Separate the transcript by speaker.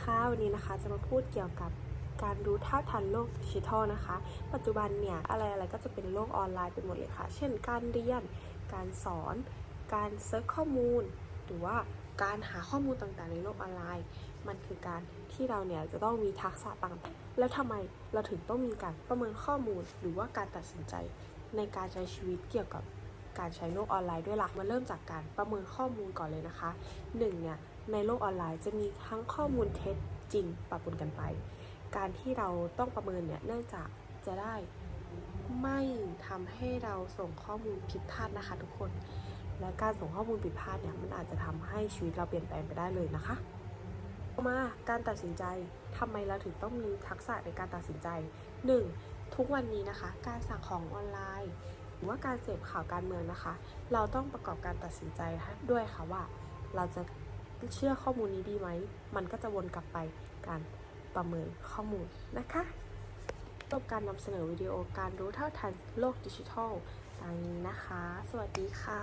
Speaker 1: ค่ะวันนี้นะคะจะมาพูดเกี่ยวกับการรู้เท่าทันโลกดิจิทัลนะคะ ปัจจุบันเนี่ยอะไรอะไรก็จะเป็นโลกออนไลน์ไปหมดเลยค่ะ เช่น การเรียน การสอน การเซิร์ชข้อมูล หรือว่าการหาข้อมูลต่างๆ ในโลกออนไลน์ มันคือการที่เราเนี่ยจะต้องมีทักษะต่างๆ แล้วทำไมเราถึงต้องมีการประเมินข้อมูล หรือว่าการตัดสินใจในการใช้ชีวิตเกี่ยวกับ การใช้โลกออนไลน์ด้วยล่ะมาเริ่มจากการประเมินข้อมูลก่อนเลยนะคะหนึ่งเนี่ยในโลกออนไลน์จะมีทั้งข้อมูลเท็จจริงปะปนกันไป การที่เราต้องประเมินเนี่ยเนื่องจากจะได้ไม่ทำให้เราส่งข้อมูลผิดพลาดนะคะ ทุกคน และการส่งข้อมูลผิดพลาดเนี่ยมันอาจจะทำให้ชีวิตเราเปลี่ยนแปลงไปได้เลยนะคะต่อมาการตัดสินใจทำไมเราถึงต้องมีทักษะในการตัดสินใจ 1. ทุกวันนี้นะคะ การสั่งของออนไลน์ ว่าการเสพข่าวการเมืองนะคะ เราต้องประกอบการตัดสินใจด้วยค่ะว่า เราจะเชื่อข้อมูลนี้ดีไหม มันก็จะวนกลับไปการประเมินข้อมูลนะคะจบการนำเสนอวิดีโอการรู้เท่าทันโลกดิจิทัลดังนี้นะคะ สวัสดีค่ะ